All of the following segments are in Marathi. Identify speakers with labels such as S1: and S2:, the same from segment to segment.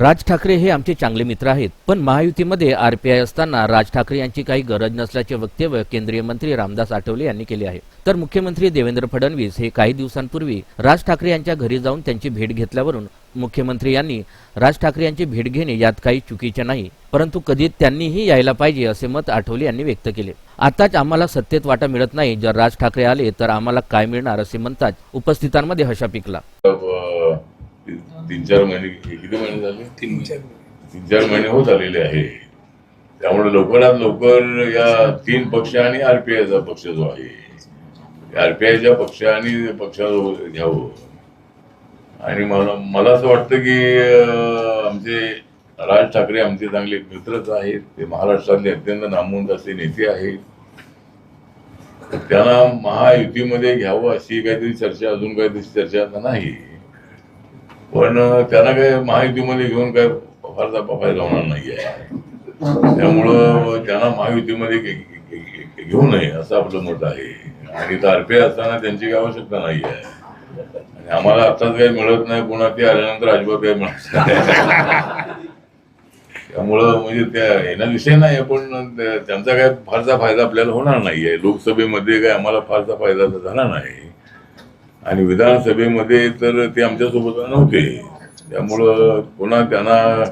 S1: राज ठाकरे हे आमचे चांगले मित्र आहेत पण महायुतीमध्ये आरपीआय असताना राज ठाकरे यांची काही गरज नसल्याचे वक्तव्य केंद्रीय मंत्री रामदास आठवले यांनी केले आहे. तर मुख्यमंत्री देवेंद्र फडणवीस हे काही दिवसांपूर्वी राज ठाकरे यांच्या घरी जाऊन त्यांची भेट घेतल्यावरून मुख्यमंत्री यांनी राज ठाकरे यांची भेट घेणे यात काही चुकीचे नाही परंतु कधी त्यांनीही यायला पाहिजे असे मत आठवले यांनी व्यक्त केले. आताच आम्हाला सत्तेत वाटा मिळत नाही जर राज ठाकरे आले तर आम्हाला काय मिळणार असे म्हणताच उपस्थितांमध्ये हशा पिकला.
S2: तीन चार महिने किती महिने झाले? तीन तीन चार महिने होत आलेले आहे. त्यामुळे लवकरात लवकर या तीन पक्ष आणि आरपीआयचा पक्ष जो आहे आरपीआयच्या पक्ष आणि पक्षाला घ्यावं. आणि मला मला असं वाटतं की आमचे राज ठाकरे आमचे चांगले मित्रच आहेत. ते महाराष्ट्रातले अत्यंत नामवंत असे नेते आहेत. त्यांना महायुतीमध्ये घ्यावं अशी काहीतरी चर्चा अजून काहीतरी चर्चा नाही. पण त्यांना काय महायुतीमध्ये घेऊन काय फारसा फायदा होणार नाही आहे त्यामुळं त्यांना महायुतीमध्ये घेऊ नये असं आपलं मत आहे. आणि इथं आरपीआय असताना त्यांची काही आवश्यकता नाही आहे आणि आम्हाला आताच काही मिळत नाही पुन्हा ते आल्यानंतर अजिबात काही मिळत नाही. त्यामुळं म्हणजे त्या येणं विषय नाही पण त्यांचा काय फारसा फायदा आपल्याला होणार नाहीये. लोकसभेमध्ये काय आम्हाला फारसा फायदा तर झाला नाही. आणि विधानसभेमध्ये तर ते आमच्यासोबत नव्हते. त्यामुळं पुन्हा त्यांना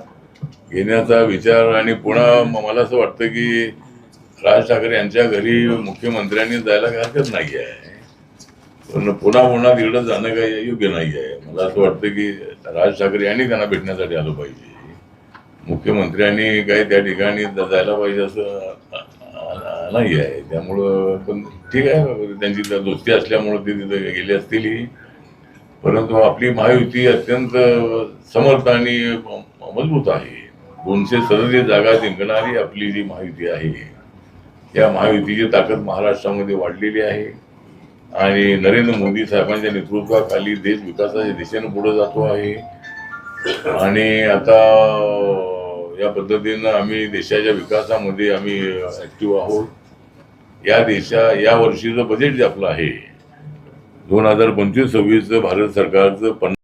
S2: घेण्याचा विचार आणि पुन्हा मला असं वाटतं की राज ठाकरे यांच्या घरी मुख्यमंत्र्यांनी जायला काही हरकत नाही आहे. पण पुन्हा पुन्हा तिकडं जाणं काही योग्य नाही आहे. मला असं वाटतं की राज ठाकरे यांनी त्यांना भेटण्यासाठी आलं पाहिजे. मुख्यमंत्र्यांनी काही त्या ठिकाणी जायला पाहिजे असं नाही आहे त्यामुळं पण ठीक आहे. त्यांची त्या दोस्ती असल्यामुळं ते तिथं गेले असतील परंतु आपली महायुती अत्यंत समर्थ आणि म- मजबूत आहे. दोनशे सदतीस जागा जिंकणारी आपली जी महायुती आहे या महायुतीची ताकद महाराष्ट्रामध्ये वाढलेली आहे. आणि नरेंद्र मोदी साहेबांच्या नेतृत्वाखाली देश विकासाच्या दिशेने पुढे जातो आहे. आणि आता या पद्धतीनं आम्ही देशाच्या विकासामध्ये आम्ही ॲक्टिव्ह आहोत. या देशा या वर्षीचं बजेट जे आपलं आहे. दोन हजार पंचवीस सव्वीसचं भारत सरकारचं पन्नास